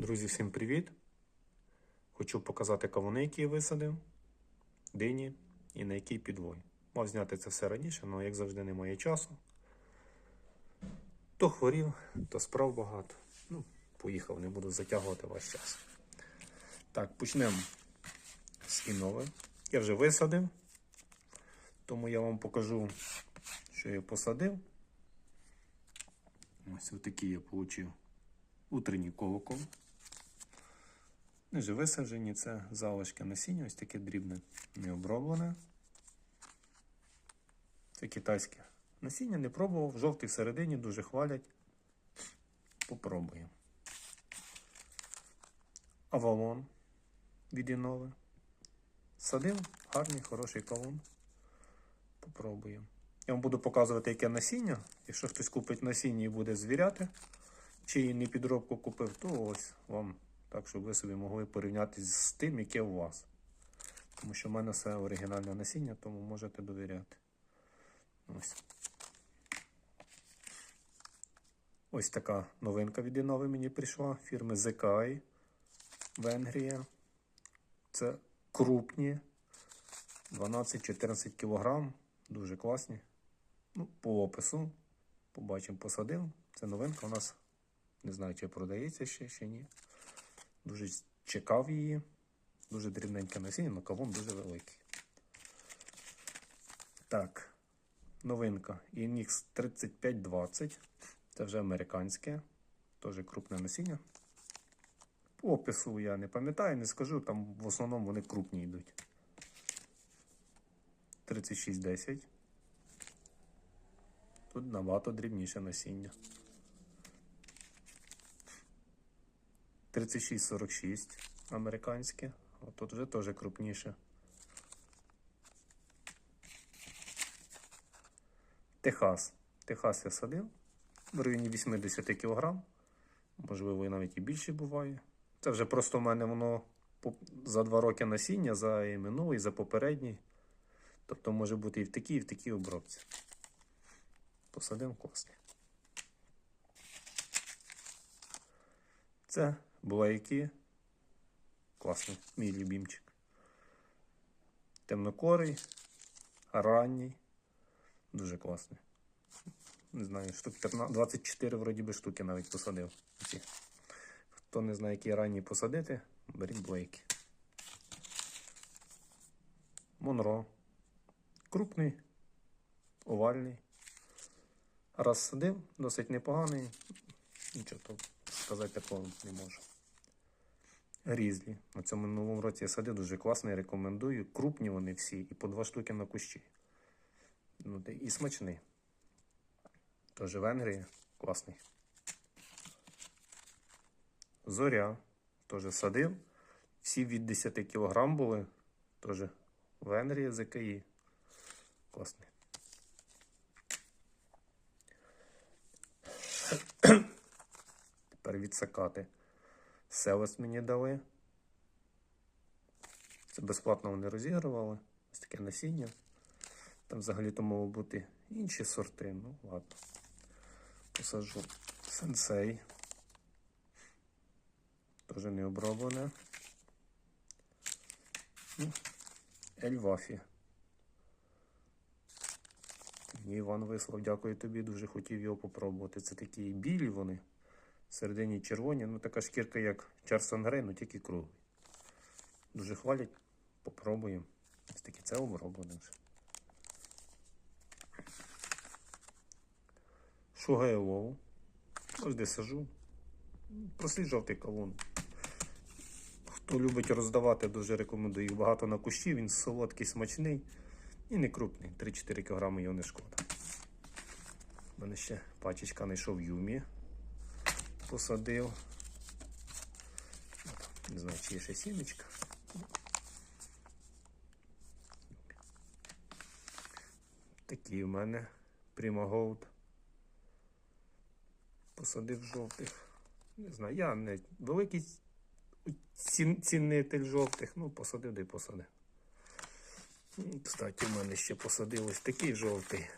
Друзі, всім привіт! Хочу показати кавуни, які я висадив, дині і на який підвой. Мав зняти це все раніше, але як завжди немає часу. То хворів, то справ багато. Ну, поїхав, не буду затягувати ваш час. Так, почнемо з інове. Я вже висадив, тому я вам покажу, що я посадив. Ось отакий я отримав утренній колокол. Ниже висаджені, це залишки насіння, ось таке дрібне, необроблене. Це китайське насіння, не пробував, жовтий всередині, дуже хвалять. Попробуємо. Авалон від Інови. Садив, гарний, хороший кавун. Попробуємо. Я вам буду показувати, яке насіння. Якщо хтось купить насіння і буде звіряти, чи не підробку купив, то ось вам так, щоб ви собі могли порівняти з тим, яке у вас. Тому що в мене все оригінальне насіння, тому можете довіряти. Ось. Ось така новинка від Інови мені прийшла. Фірми ZKI Венгрія. Це крупні. 12-14 кг. Дуже класні. Ну, по опису. Побачимо, посадив. Це новинка у нас. Не знаю, чи продається ще, чи ні. Дуже чекав її. Дуже дрібненьке насіння, але кавун дуже великий. Так, новинка. Inix 3520. Це вже американське. Теж крупне насіння. По опису я не пам'ятаю, не скажу, там в основному вони крупні йдуть. 3610. Тут набагато дрібніше насіння. 3646 американське. От тут вже теж крупніше. Техас. Техас я садив в районі 80 кг. Можливо, і навіть і більше буває. Це вже просто в мене воно за два роки насіння, за і минулий, за попередній. Тобто може бути і в такій, і в такій обробці. Посадив класний. Це блейки. Класний, мій любімчик. Темнокорий, ранній. Дуже класний. Не знаю, штук 15, 24 вроді би штуки навіть посадив. Хто не знає, які ранні посадити, беріть блейки. Монро. Крупний, овальний. Раз садив, досить непоганий. Нічого сказати такого не можу. Різлі. На цьому минулому році я садив дуже класний, рекомендую. Крупні вони всі і по два штуки на кущі. Ну, і смачний. Тож Венгрія класний. Зоря. Теж садив. Всі від 10 кг були. Теж Венгрія ЗКІ. Класний. Тепер відсакати. Селес мені дали. Це безплатно вони розігрували. Ось таке насіння. Там взагалі-то мало бути інші сорти. Ну, ладно. Посаджу сенсей. Теж не оброблене. Ельвафі. Мені Іван вислав, дякую тобі, дуже хотів його попробувати. Це такі білі вони. Всередині червоні, ну така шкірка, як Чарсон Грей, ну тільки круглий. Дуже хвалять. Попробуємо. Ось таке це оброблене вже. Шугаю лову. Ось де сажу. Жовтий кавун. Хто любить роздавати, дуже рекомендую. Їх багато на кущі, він солодкий, смачний і не крупний. 3-4 кг його не шкода. У мене ще пачечка знайшов юмі. Посадив. Не знаю, чи є ще сімечка. Такі в мене Prima Посадив жовтих. Не знаю, я не великий цін- цінитель жовтих, ну посадив й посадив. Кстати, в мене ще посадив ось такий жовтий.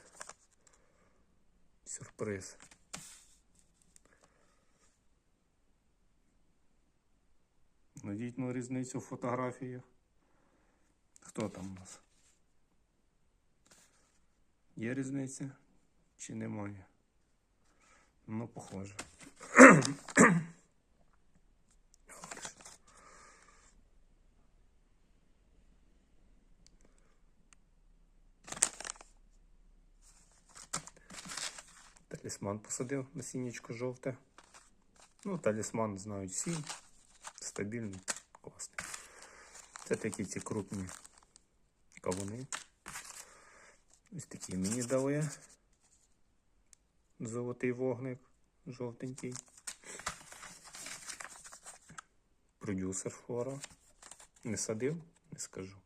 Сюрприз. Найдіть ну, різницю в фотографіях. Хто там у нас? Є різниця чи немає? Ну, похоже. Талісман посадив насіннячко жовте. Ну, талісман знають всі. Стабільний, класний. Це такі ці крупні кавуни. Ось такі мені дали. Золотий вогник, жовтенький. Продюсер флора. Не садив, не скажу.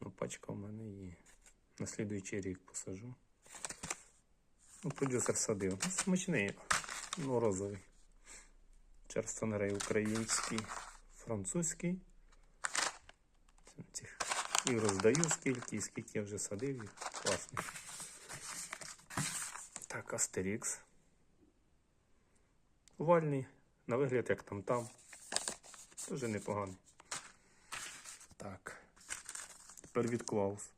Ну, пачка в мене є. На слідуючий рік посажу. Ну, продюсер садив. Смачний, ну, розовий. Черстонерей український, французький. І роздаю скільки, і скільки я вже садив їх. Класний. Так, Астерікс. Овальний. На вигляд, як там там. Дуже непоганий. Так. Тепер від Клаус.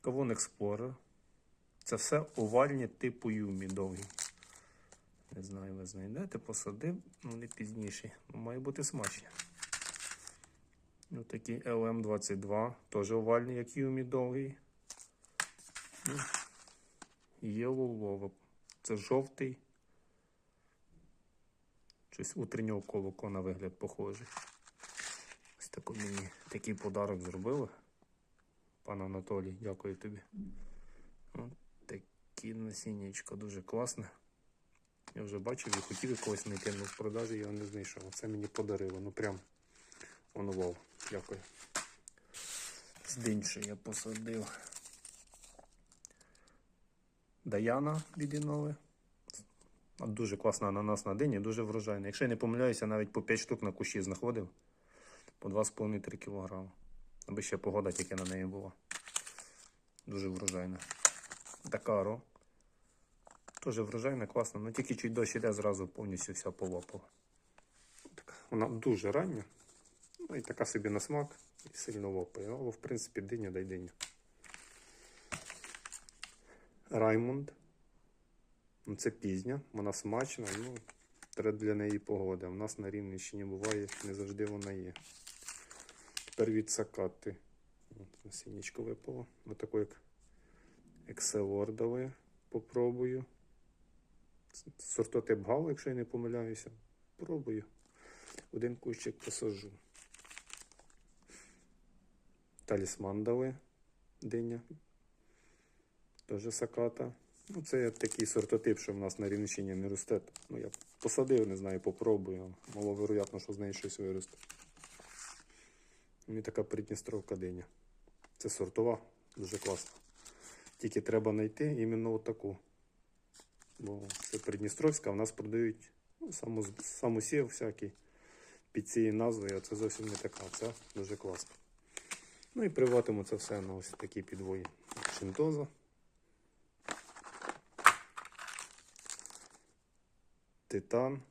Кавун Explorer. Це все овальні типу юмі довгі. Не знаю, ви знайдете, посадив, ну не пізніше. Ну, має бути смачні. Ось такий LM22, теж овальний, як юмі довгий. Ну, Yellow Love. Це жовтий. Щось утреннього колоко на вигляд похожий. Ось таку мені такий подарок зробили. Пан Анатолій, дякую тобі. От такі насіннячко дуже класне. Я вже бачив і хотів якогось знайти, але в продажі його не знайшов. Це мені подарило. Ну прям воно вау. Дякую. З динчу я посадив. Даяна від Інови. Дуже класна ананас на дині, дуже врожайна. Якщо я не помиляюся, навіть по 5 штук на кущі знаходив. По 2,5-3 кг. Аби ще погода тільки на неї була. Дуже врожайна. Дакаро. Теж врожайна, класна, але тільки чуть дощ іде, зразу повністю вся полопала. Вона дуже рання. Ну і така собі на смак і сильно лопає. Але в принципі диня дай диня. Раймонд. Ну, це пізня, вона смачна, ну, треба для неї погода. У нас на Рівненщині буває, не завжди вона є. Тепер від сакати. Насіннячко випало. Ось як екселордове попробую. Сортотип гал, якщо я не помиляюся. Пробую. Один кущик посажу. Талісман дали диня. Теж саката. Ну, це такий сортотип, що в нас на Рівненщині не росте. Ну, я посадив, не знаю, попробую. Маловероятно, що з неї щось виросте. Мені така придністровка диня. Це сортова, дуже класна. Тільки треба знайти іменно отаку. Бо це Придністровська, в нас продають ну, саму, самосів всякий під цією назвою, а це зовсім не така. Це дуже класно. Ну і приватиму це все на ось такі підвої. Шинтоза. Титан.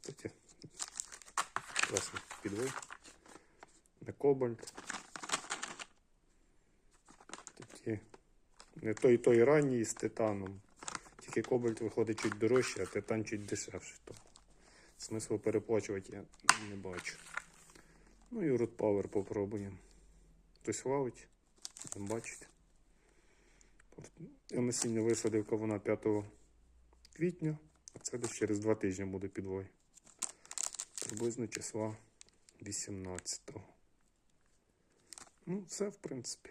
Кстати, класний підвой. На кобальт. Такі. Не той той ранній з титаном. Тільки кобальт виходить чуть дорожче, а титан чуть дешевший. То смислу переплачувати я не бачу. Ну і Power попробуємо. Хтось лавить, не бачить. Я насіння висадив кавуна 5 квітня, а це десь через 2 тижні буде підвой. Приблизно числа 18-го. Ну, все, в принципі.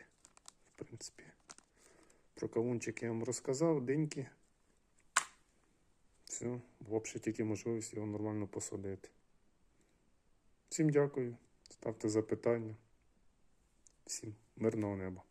В принципі. Про кавунчик я вам розказав, деньки. Все, взагалі тільки можливість його нормально посадити. Всім дякую. Ставте запитання. Всім мирного неба.